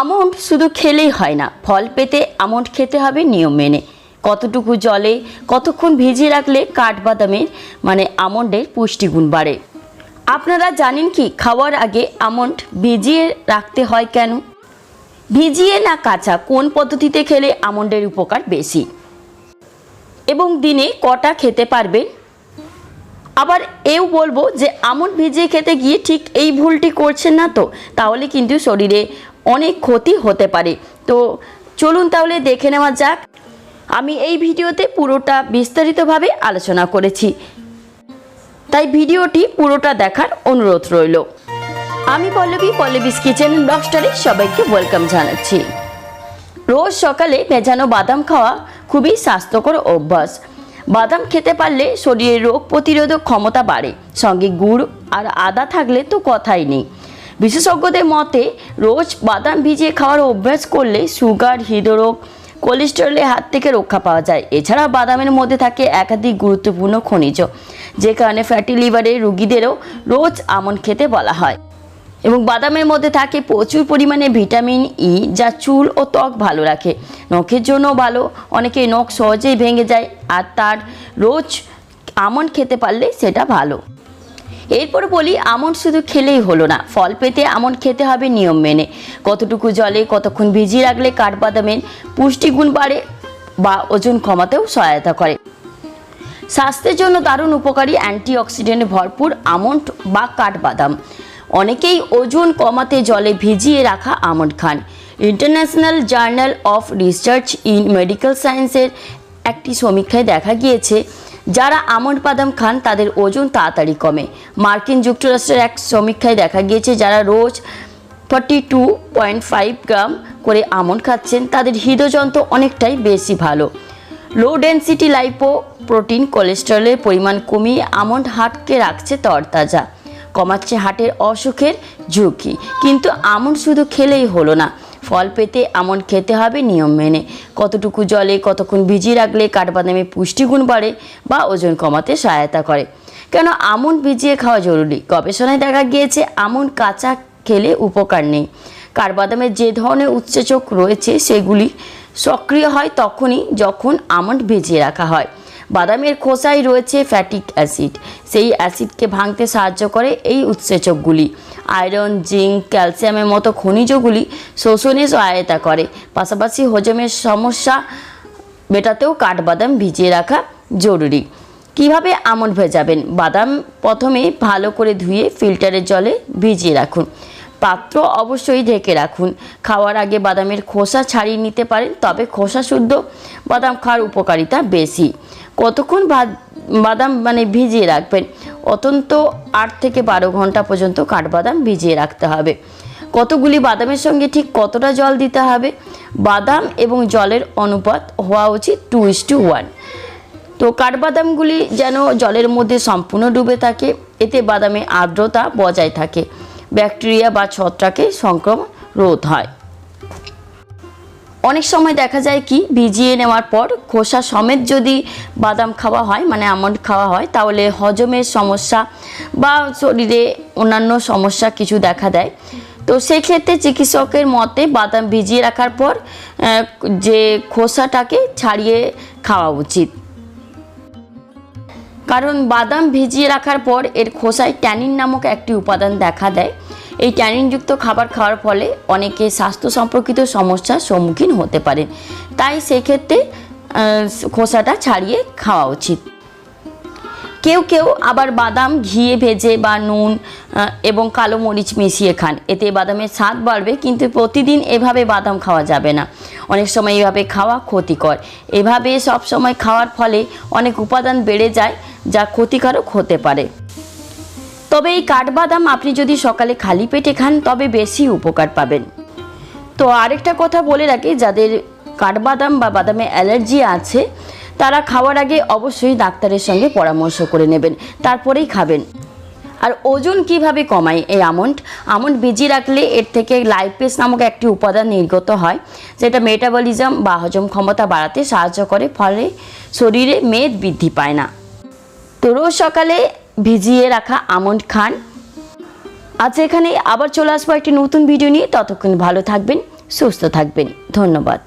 Almond শুধু খেলেই হয় না, ফল পেতে আমন্ড খেতে হবে নিয়ম মেনে। কতটুকু জলে, কতক্ষণ ভিজিয়ে রাখলে কাঠবাদামের মানে আমন্ডের পুষ্টিগুণ বাড়ে। আপনারা জানেন কি, খাওয়ার আগে আমন্ড ভিজিয়ে রাখতে হয় কেন? ভিজিয়ে না কাঁচা, কোন পদ্ধতিতে খেলে আমন্ডের উপকার বেশি? এবং দিনে কটা খেতে পারবেন? আবার এও বলব যে আমন্ড ভিজিয়ে খেতে গিয়ে ঠিক এই ভুলটি করছেন না তো, তাহলে কিন্তু শরীরে অনেক ক্ষতি হতে পারে। তো চলুন তাহলে দেখে নেওয়া যাক। আমি এই ভিডিওতে পুরোটা বিস্তারিতভাবে আলোচনা করেছি। তাই ভিডিওটি পুরোটা দেখার অনুরোধ রইল। আমি পল্লবী, পল্লবীস কিচেন ব্লগস্টারে সবাইকে ওয়েলকাম জানাচ্ছি। রোজ সকালে ভেজানো বাদাম খাওয়া খুবই স্বাস্থ্যকর অভ্যাস। বাদাম খেতে পারলে শরীরে রোগ প্রতিরোধক ক্ষমতা বাড়ে। সঙ্গে গুড় আর আদা থাকলে তো কথাই নেই। বিশেষজ্ঞদের মতে, রোজ বাদাম ভিজিয়ে খাওয়ার অভ্যাস করলে সুগার, হৃদরোগ, কোলেস্টেরলের হাত থেকে রক্ষা পাওয়া যায়। এছাড়া বাদামের মধ্যে থাকে একাধিক গুরুত্বপূর্ণ খনিজ, যে কারণে ফ্যাটি লিভারের রুগীদেরও রোজ আমন্ড খেতে বলা হয়। এবং বাদামের মধ্যে থাকে প্রচুর পরিমাণে ভিটামিন ই, যা চুল ও ত্বক ভালো রাখে। নখের জন্য ভালো। অনেকে নখ সহজেই ভেঙে যায় আর তার রোজ আমন্ড খেতে পারলে সেটা ভালো। এরপর বলি আমন্ড শুধু খেলেই হলো না। ফল পেতে আমন্ড খেতে হবে নিয়ম মেনে। কতটুকু জলে কতক্ষণ ভিজিয়ে রাখলে কাঠবাদামের পুষ্টিগুণ বাড়ে বা ওজন কমাতেও সহায়তা করে। স্বাস্থ্যের জন্য দারুণ উপকারী অ্যান্টিঅক্সিডেন্টে ভরপুর আমন্ড বা কাঠবাদাম। অনেকেই ওজন কমাতে জলে ভিজিয়ে রাখা almond Khan. International journal of research in medical সায়েন্সের একটি সমীক্ষায় দেখা গিয়েছে, যারা আমন্ড বাদাম খান, তাদের ওজন তাড়াতাড়ি কমে। মার্কিন যুক্তরাষ্ট্রের এক সমীক্ষায় দেখা গিয়েছে, যারা রোজ forty two point five gram করে আমন্ড খাচ্ছেন, তাদের হৃদযন্ত্র অনেকটাই বেশি ভালো। লো ডেন্সিটি লাইপো প্রোটিন কোলেস্টেরলের পরিমাণ কমিয়ে আমন্ড হার্টকে রাখছে তরতাজা। কমাচ্ছে হার্টের অসুখের ঝুঁকি। কিন্তু আমন্ড শুধু খেলেই হলো না। ফল পেতে আমন্ড খেতে হবে নিয়ম মেনে। কতটুকু জলে কতক্ষণ ভিজিয়ে রাখলে কাঠবাদামে পুষ্টিগুণ বাড়ে বা ওজন কমাতে সহায়তা করে? কেন আমন্ড ভিজিয়ে খাওয়া জরুরি? গবেষণায় দেখা গিয়েছে আমন্ড কাঁচা খেলে উপকার নেই। কাঠবাদামের যে ধরনের উৎসেচক রয়েছে সেগুলি সক্রিয় হয় তখনই যখন আমন্ড ভিজিয়ে রাখা হয়। বাদামের খোসায় রয়েছে ফ্যাটিক অ্যাসিড। সেই অ্যাসিডকে ভাঙতে সাহায্য করে এই উৎসেচকগুলি। আয়রন, জিঙ্ক, ক্যালসিয়ামের মতো খনিজগুলি শোষণে সহায়তা করে। পাশাপাশি হজমের সমস্যা মেটাতেও কাঠবাদাম ভিজিয়ে রাখা জরুরি। কীভাবে আমন্ড ভেজাবেন বাদাম প্রথমে ভালো করে ধুয়ে ফিল্টারের জলে ভিজিয়ে রাখুন। পাত্র অবশ্যই ঢেকে রাখুন। খাওয়ার আগে বাদামের খোসা ছাড়িয়ে নিতে পারেন, তবে খোসা শুদ্ধ বাদাম খাওয়ার উপকারিতা বেশি। কতক্ষণ বাদাম মানে ভিজিয়ে রাখবেন? অত্যন্ত আট থেকে বারো ঘণ্টা পর্যন্ত কাঠবাদাম ভিজিয়ে রাখতে হবে। কতগুলি বাদামের সঙ্গে ঠিক কতটা জল দিতে হবে? বাদাম এবং জলের অনুপাত হওয়া উচিত টু ইস টু ওয়ান। তো কাঠবাদামগুলি যেন জলের মধ্যে সম্পূর্ণ ডুবে থাকে, এতে বাদামে আর্দ্রতা বজায় থাকে। ব্যাকটেরিয়া বা ছত্রাকে সংক্রমণ রোধ হয়। অনেক সময় দেখা যায় কি, ভিজিয়ে নেওয়ার পর খোসা সমেত যদি বাদাম খাওয়া হয় মানে আমন্ড খাওয়া হয়, তাহলে হজমের সমস্যা বা শরীরে অন্যান্য সমস্যা কিছু দেখা দেয়। তো সেক্ষেত্রে চিকিৎসকের মতে বাদাম ভিজিয়ে রাখার পর যে খোসাটাকে ছাড়িয়ে খাওয়া উচিত। কারণ বাদাম ভিজিয়ে রাখার পর এর খোসায় ট্যানিন নামক একটি উপাদান দেখা দেয়। এই ট্যানিনযুক্ত খাবার খাওয়ার ফলে অনেকে স্বাস্থ্য সম্পর্কিত সমস্যার সম্মুখীন হতে পারেন তাই সেক্ষেত্রে খোসাটা ছাড়িয়ে খাওয়া উচিত। কেউ কেউ আবার বাদাম ঘিয়ে ভেজে বা নুন এবং কালো মরিচ মিশিয়ে খান। এতে বাদামের স্বাদ বাড়বে, কিন্তু প্রতিদিন এভাবে বাদাম খাওয়া যাবে না। অনেক সময় এভাবে খাওয়া ক্ষতিকর। এভাবে সব সময় খাওয়ার ফলে অনেক উপাদান বেড়ে যায়, যা ক্ষতিকারক হতে পারে। তবে এই কাঠবাদাম আপনি যদি সকালে খালি পেটে খান, তবে বেশি উপকার পাবেন। তো আরেকটা কথা বলে রাখি, যাদের কাঠবাদাম বা বাদামে অ্যালার্জি আছে, তারা খাওয়ার আগে অবশ্যই ডাক্তারের সঙ্গে পরামর্শ করে নেবেন, তারপরেই খাবেন। আর ওজন কীভাবে কমায় এই আমন্ড? আমন্ড ভিজিয়ে রাখলে এর থেকে লাইপেস নামক একটি উপাদান নির্গত হয়, যেটা মেটাবলিজম বা হজম ক্ষমতা বাড়াতে সাহায্য করে, ফলে শরীরে মেদ বৃদ্ধি পায় না। তো রোজ সকালে ভিজিয়ে রাখা আমন্ড খান। আজ এখানে আবার চলে আসব একটি নতুন ভিডিও নিয়ে। ততক্ষণ ভালো থাকবেন, সুস্থ থাকবেন। ধন্যবাদ।